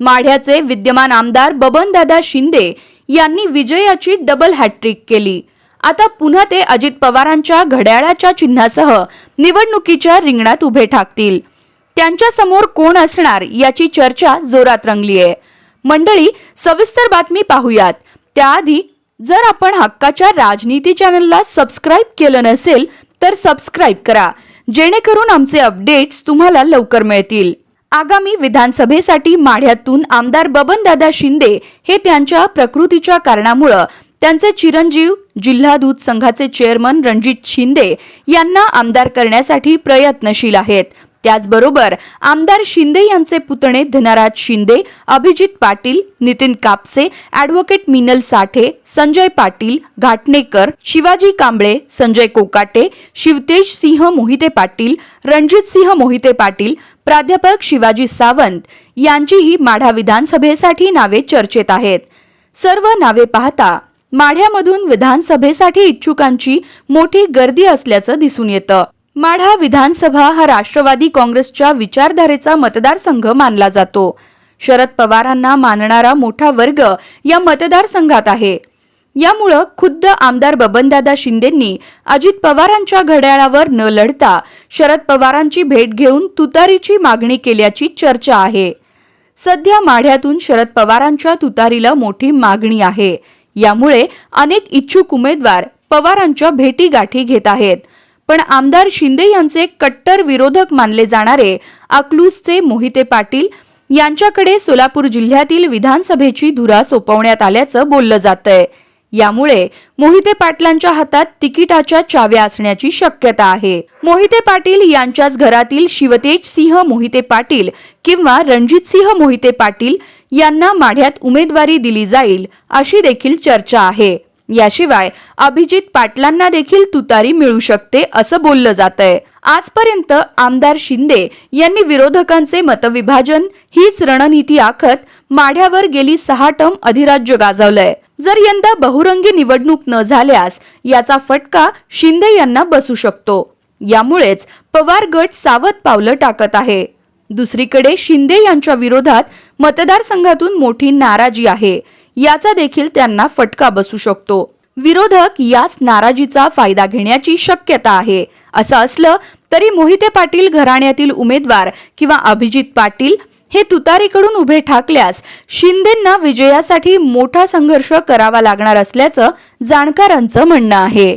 माढ्याचे विद्यमान आमदार बबनदादा शिंदे यांनी विजयाची डबल हॅट्रिक केली. आता पुन्हा ते अजित पवारांच्या घड्याळाच्या चिन्हासह निवडणुकीच्या रिंगणात उभे ठाकतील. त्यांच्यासमोर कोण असणार याची चर्चा जोरात रंगली आहे मंडळी सविस्तर बातमी पाहूयात. त्याआधी जर आपण हक्काच्या राजनीती चॅनलला सबस्क्राईब केलं नसेल तर सबस्क्राईब करा. जेणेकरून आमचे अपडेट्स तुम्हाला लवकर मिळतील. आगामी विधानसभेसाठी माढ्यातून आमदार बबनदादा शिंदे हे त्यांच्या प्रकृतीच्या कारणामुळं त्यांचे चिरंजीव जिल्हा दूध संघाचे चेअरमन रणजित शिंदे यांना आमदार करण्यासाठी प्रयत्नशील आहेत. त्याचबरोबर आमदार शिंदे यांचे पुतणे धनराज शिंदे अभिजित पाटील नितीन कापसे ॲडव्होकेट मिनल साठे संजय पाटील घाटणेकर शिवाजी कांबळे संजय कोकाटे शिवतेज सिंह मोहिते पाटील रणजित सिंह मोहिते पाटील प्राध्यापक शिवाजी सावंत यांचीही माढा विधानसभेसाठी नावे चर्चेत आहेत. सर्व नावे पाहता माढ्यामधून विधानसभेसाठी इच्छुकांची मोठी गर्दी असल्याचं दिसून येतं. माढा विधानसभा हा राष्ट्रवादी काँग्रेसच्या विचारधारेचा मतदारसंघ मानला जातो. शरद पवारांना मानणारा मोठा वर्ग या मतदारसंघात आहे. यामुळं खुद्द आमदार बबनदादा शिंदेंनी अजित पवारांच्या घड्याळावर न लढता शरद पवारांची भेट घेऊन तुतारीची मागणी केल्याची चर्चा आहे. सध्या माढ्यातून शरद पवारांच्या तुतारीला मोठी मागणी आहे. यामुळे अनेक इच्छुक उमेदवार पवारांच्या भेटीगाठी घेत आहेत. पण आमदार शिंदे यांचे कट्टर विरोधक मानले जाणारे अकलूजचे मोहिते पाटील यांच्याकडे सोलापूर जिल्ह्यातील विधानसभेची धुरा सोपवण्यात आल्याचं बोललं जातंय. यामुळे मोहिते पाटलांच्या हातात तिकिटाच्या चाव्या असण्याची शक्यता आहे. मोहिते पाटील यांच्याच घरातील शिवतेज सिंह मोहिते पाटील किंवा रणजित सिंह मोहिते पाटील यांना माढ्यात उमेदवारी दिली जाईल अशी देखील चर्चा आहे. याशिवाय अभिजित पाटलांना देखील तुतारी मिळू शकते असं बोललं जात आहे आजपर्यंत आमदार शिंदे यांनी विरोधकांचे मतविभाजन हीच रणनीती आखत माढ्यावर गेली सहा टर्म अधिराज्य गाजवलंय. जर यंदा बहुरंगी निवडणूक न झाल्यास याचा फटका शिंदे यांना बसू शकतो. यामुळेच पवार गट सावध पावलं टाकत आहे. दुसरीकडे शिंदे यांच्या विरोधात मतदारसंघातून मोठी नाराजी आहे. याचा देखील त्यांना फटका बसू शकतो. विरोधक याच नाराजीचा फायदा घेण्याची शक्यता आहे. असं असलं तरी मोहिते पाटील घराण्यातील उमेदवार किंवा अभिजित पाटील हे तुतारीकडून उभे ठाकल्यास शिंदेंना विजयासाठी मोठा संघर्ष करावा लागणार असल्याचं जाणकारांचं म्हणणं आहे.